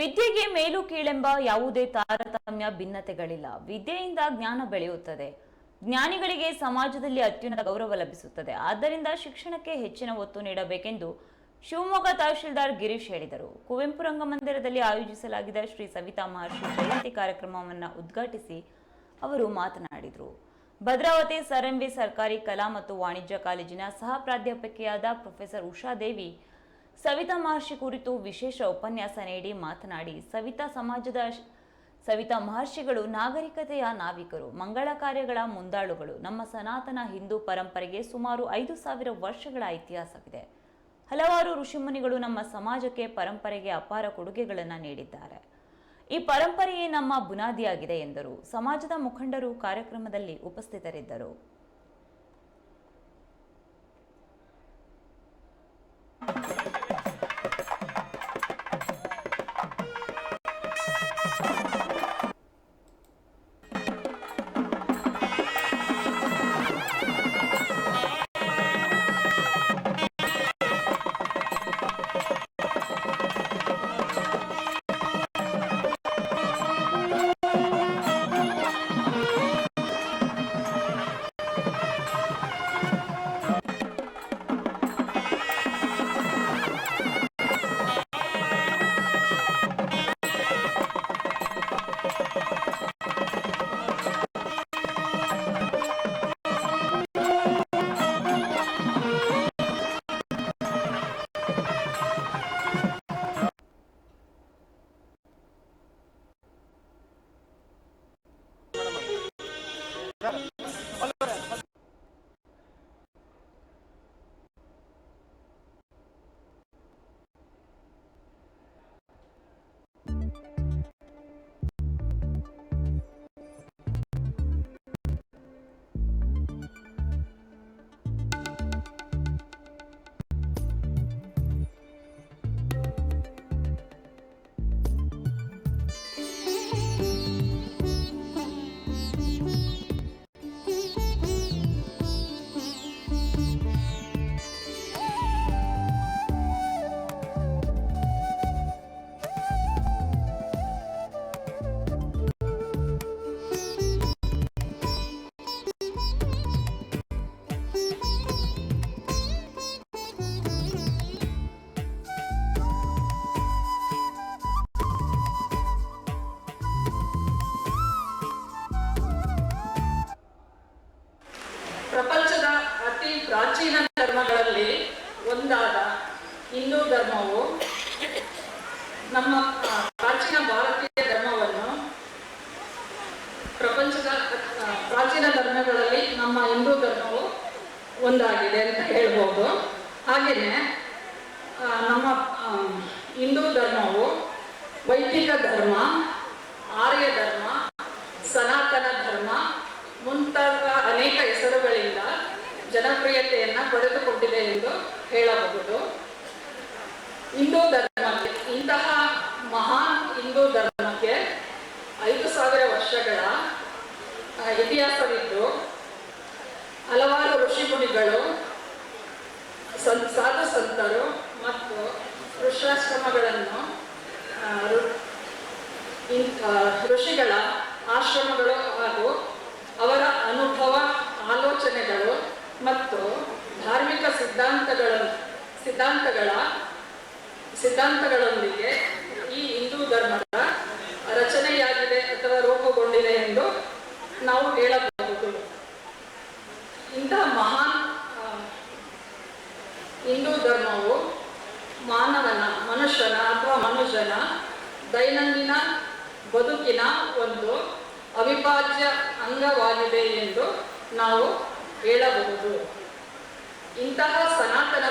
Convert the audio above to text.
ವಿದ್ಯೆಗೆ ಮೇಲು ಕೀಳೆಂಬ ಯಾವುದೇ ತಾರತಮ್ಯ ಭಿನ್ನತೆಗಳಿಲ್ಲ. ವಿದ್ಯೆಯಿಂದ ಜ್ಞಾನ ಬೆಳೆಯುತ್ತದೆ. ಜ್ಞಾನಿಗಳಿಗೆ ಸಮಾಜದಲ್ಲಿ ಅತ್ಯುನ್ನತ ಗೌರವ ಲಭಿಸುತ್ತದೆ. ಆದ್ದರಿಂದ ಶಿಕ್ಷಣಕ್ಕೆ ಹೆಚ್ಚಿನ ಒತ್ತು ನೀಡಬೇಕೆಂದು ಶಿವಮೊಗ್ಗ ತಹಶೀಲ್ದಾರ್ ಗಿರೀಶ್ ಹೇಳಿದರು. ಕುವೆಂಪು ರಂಗಮಂದಿರದಲ್ಲಿ ಆಯೋಜಿಸಲಾಗಿದ್ದ ಶ್ರೀ ಸವಿತಾ ಮಹರ್ಷಿ ಜಯಂತಿ ಕಾರ್ಯಕ್ರಮವನ್ನು ಉದ್ಘಾಟಿಸಿ ಅವರು ಮಾತನಾಡಿದರು. ಭದ್ರಾವತಿ ಸರ್ ಸರ್ಕಾರಿ ಕಲಾ ಮತ್ತು ವಾಣಿಜ್ಯ ಕಾಲೇಜಿನ ಸಹ ಪ್ರಾಧ್ಯಾಪಕಿಯಾದ ಪ್ರೊಫೆಸರ್ ಉಷಾದೇವಿ ಸವಿತಾ ಮಹರ್ಷಿ ಕುರಿತು ವಿಶೇಷ ಉಪನ್ಯಾಸ ನೀಡಿ ಮಾತನಾಡಿ, ಸವಿತಾ ಸಮಾಜದ ಸವಿತಾ ಮಹರ್ಷಿಗಳು ನಾಗರಿಕತೆಯ ನಾವಿಕರು, ಮಂಗಳ ಕಾರ್ಯಗಳ ಮುಂದಾಳುಗಳು. ನಮ್ಮ ಸನಾತನ ಹಿಂದೂ ಪರಂಪರೆಗೆ ಸುಮಾರು ಐದು ಸಾವಿರ ವರ್ಷಗಳ ಇತಿಹಾಸವಿದೆ. ಹಲವಾರು ಋಷಿಮುನಿಗಳು ನಮ್ಮ ಸಮಾಜಕ್ಕೆ ಪರಂಪರೆಗೆ ಅಪಾರ ಕೊಡುಗೆಗಳನ್ನು ನೀಡಿದ್ದಾರೆ. ಈ ಪರಂಪರೆಯೇ ನಮ್ಮ ಬುನಾದಿಯಾಗಿದೆ ಎಂದರು. ಸಮಾಜದ ಮುಖಂಡರು ಕಾರ್ಯಕ್ರಮದಲ್ಲಿ ಉಪಸ್ಥಿತರಿದ್ದರು. ಪ್ರಪಂಚದ ಅತಿ ಪ್ರಾಚೀನ ಧರ್ಮಗಳಲ್ಲಿ ಒಂದಾದ ಹಿಂದೂ ಧರ್ಮವು. ನಮ್ಮ ಪ್ರಾಚೀನ ಭಾರತೀಯ ಧರ್ಮವನ್ನು ಪ್ರಪಂಚದ ಪ್ರಾಚೀನ ಧರ್ಮಗಳಲ್ಲಿ ನಮ್ಮ ಹಿಂದೂ ಧರ್ಮವು ಒಂದಾಗಿದೆ ಅಂತ ಹೇಳ್ಬೋದು. ಹಾಗೆಯೇ ನಮ್ಮ ಹಿಂದೂ ಧರ್ಮವು ವೈದಿಕ ಧರ್ಮ, ಆರ್ಯ ಧರ್ಮ ಸನಾತನ ಧರ್ಮ ಮುಂತಾದ ಅನೇಕ ಹೆಸರುಗಳಿಂದ ಜನಪ್ರಿಯತೆಯನ್ನು ಪಡೆದುಕೊಂಡಿದೆ ಎಂದು ಹೇಳಬಹುದು. ಹಿಂದೂ ಧರ್ಮಕ್ಕೆ, ಇಂತಹ ಮಹಾನ್ ಹಿಂದೂ ಧರ್ಮಕ್ಕೆ ಐದು ಸಾವಿರ ವರ್ಷಗಳ ಇತಿಹಾಸವಿದ್ದು, ಹಲವಾರು ಋಷಿಮುನಿಗಳು, ಸಂ, ಸಾಧು ಸಂತರು ಮತ್ತು ಋಷಾಶ್ರಮಗಳನ್ನು ಋಷಿಗಳ ಆಶ್ರಮಗಳು ಹಾಗೂ ಅವರ ಅನುಭವ ಆಲೋಚನೆಗಳು ಮತ್ತು ಧಾರ್ಮಿಕ ಸಿದ್ಧಾಂತಗಳ ಸಿದ್ಧಾಂತಗಳ, ಸಿದ್ಧಾಂತಗಳೊಂದಿಗೆ ಈ ಹಿಂದೂ ಧರ್ಮದ ರಚನೆಯಾಗಿದೆ ಅಥವಾ ರೂಪುಗೊಂಡಿದೆ ಎಂದು ನಾವು ಹೇಳಬಹುದು. ಇಂತಹ ಮಹಾನ್ ಹಿಂದೂ ಧರ್ಮವು ಮಾನವನ, ಮನುಷ್ಯನ ಅಥವಾ ಮನುಷ್ಯನ ದೈನಂದಿನ ಬದುಕಿನ ಒಂದು ಅವಿಭಾಜ್ಯ ಅಂಗವಾಗಿದೆ ಎಂದು ನಾವು ಹೇಳಬಹುದು. ಇಂತಹ ಸನಾತನ